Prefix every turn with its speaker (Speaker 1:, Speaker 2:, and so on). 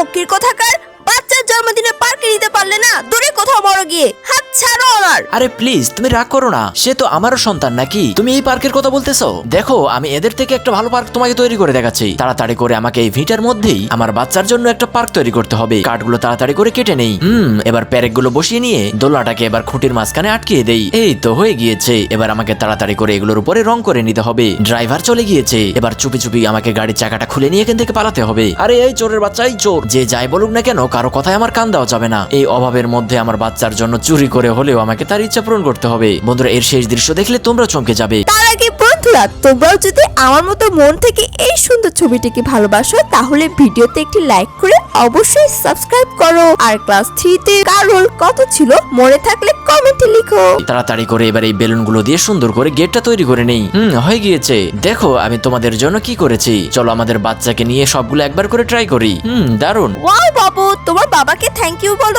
Speaker 1: ফকির কোথাকার? বাচ্চার জন্মদিনে পার্কে নিতে পারলে না? দূরে কোথাও বড় গিয়ে। ছাড়ো আমার
Speaker 2: আরে প্লিজ তুমি রাগ করো না। সে তো আমারও সন্তান নাকি? তুমি এই পার্কের কথা বলতেছো? দেখো, আমি এদের থেকে একটা ভালো পার্ক তোমাকে তৈরি করে দেখাচ্ছি। তাড়াতাড়ি করে আমাকে এই ভিটার মধ্যেই আমার বাচ্চার জন্য একটা পার্ক তৈরি করতে হবে। কাঠগুলো তাড়াতাড়ি করে কেটে নেই। হুম, এবার বসিয়ে নিয়ে দোলনাটাকে এবার খুঁটির মাঝখানে আটকিয়ে দেই। এই তো হয়ে গিয়েছে। এবার আমাকে তাড়াতাড়ি করে এগুলোর উপরে রং করে নিতে হবে। ড্রাইভার চলে গিয়েছে। এবার চুপি চুপি আমাকে গাড়ির চাকাটা খুলে নিয়ে এখান থেকে পালাতে হবে। আরে, এই চোরের বাচ্চা, এই চোর। যে যাই বলুক না কেন, কারও কথায় আমার কান দেওয়া যাবে না। এই অভাবের মধ্যে আমার বাচ্চার জন্য চুরি করে হলেও আমাকে তার ইচ্ছা পূরণ করতে হবে। বন্ধুরা এর শেষ দৃশ্য দেখলে তোমরা চমকে যাবে।
Speaker 1: তার আগে বন্ধুরা তোমরাও যদি আমার মতো মন থেকে এই সুন্দর ছবিটিকে ভালোবাসো তাহলে ভিডিওতে একটি লাইক করে অবশ্যই সাবস্ক্রাইব করো। আর ক্লাস থ্রিতে কার রোল কত ছিল মনে থাকলে কমেন্টে লিখো।
Speaker 2: তাড়াতাড়ি করে এবার এই বেলুনগুলো দিয়ে সুন্দর করে গেটটা তৈরি করে নেই। হুম হয়ে গিয়েছে। দেখো আমি তোমাদের জন্য কি করেছি। চলো আমাদের বাচ্চাকে নিয়ে সবগুলো একবার করে ট্রাই করি। হুম দারুণ
Speaker 1: ওয়াও বাবু তোমার বাবাকে থ্যাংক ইউ বলো।